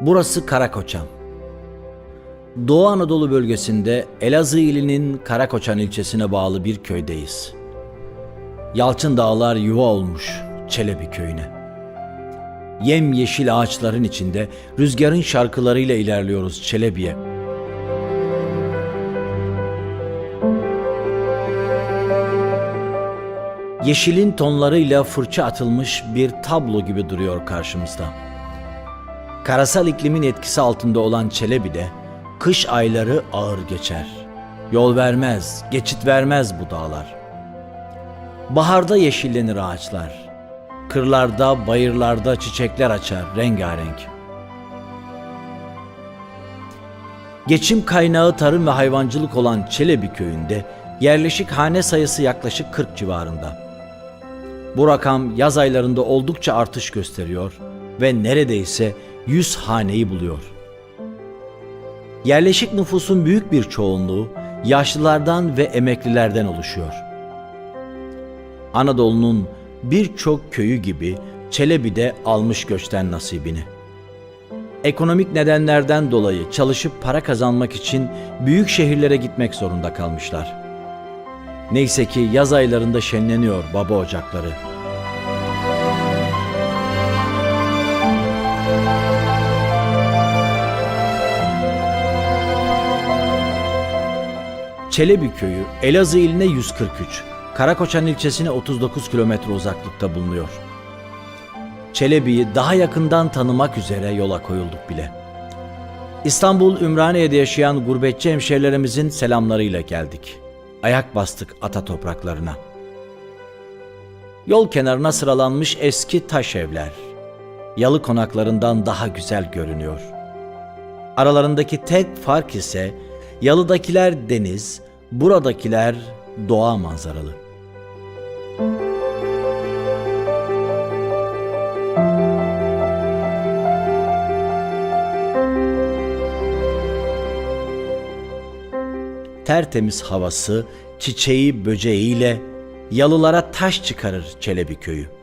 Burası Karakoçan. Doğu Anadolu bölgesinde Elazığ ilinin Karakoçan ilçesine bağlı bir köydeyiz. Yalçın dağlar yuva olmuş Çelebi köyüne. Yem yeşil ağaçların içinde rüzgarın şarkılarıyla ilerliyoruz Çelebi'ye. Yeşilin tonlarıyla fırça atılmış bir tablo gibi duruyor karşımızda. Karasal iklimin etkisi altında olan Çelebi'de kış ayları ağır geçer. Yol vermez, geçit vermez bu dağlar. Baharda yeşillenir ağaçlar. Kırlarda, bayırlarda çiçekler açar rengarenk. Geçim kaynağı tarım ve hayvancılık olan Çelebi köyünde yerleşik hane sayısı yaklaşık 40 civarında. Bu rakam yaz aylarında oldukça artış gösteriyor ve neredeyse 100 haneyi buluyor. Yerleşik nüfusun büyük bir çoğunluğu yaşlılardan ve emeklilerden oluşuyor. Anadolu'nun birçok köyü gibi Çelebi de almış göçten nasibini. Ekonomik nedenlerden dolayı çalışıp para kazanmak için büyük şehirlere gitmek zorunda kalmışlar. Neyse ki yaz aylarında şenleniyor baba ocakları. Çelebi köyü Elazığ iline 143, Karakoçan ilçesine 39 kilometre uzaklıkta bulunuyor. Çelebi'yi daha yakından tanımak üzere yola koyulduk bile. İstanbul Ümraniye'de yaşayan gurbetçi hemşehrilerimizin selamlarıyla geldik. Ayak bastık ata topraklarına. Yol kenarına sıralanmış eski taş evler. Yalı konaklarından daha güzel görünüyor. Aralarındaki tek fark ise yalıdakiler deniz, buradakiler doğa manzaralı. tertemiz havası, çiçeği, böceğiyle yalılara taş çıkarır Çelebi köyü.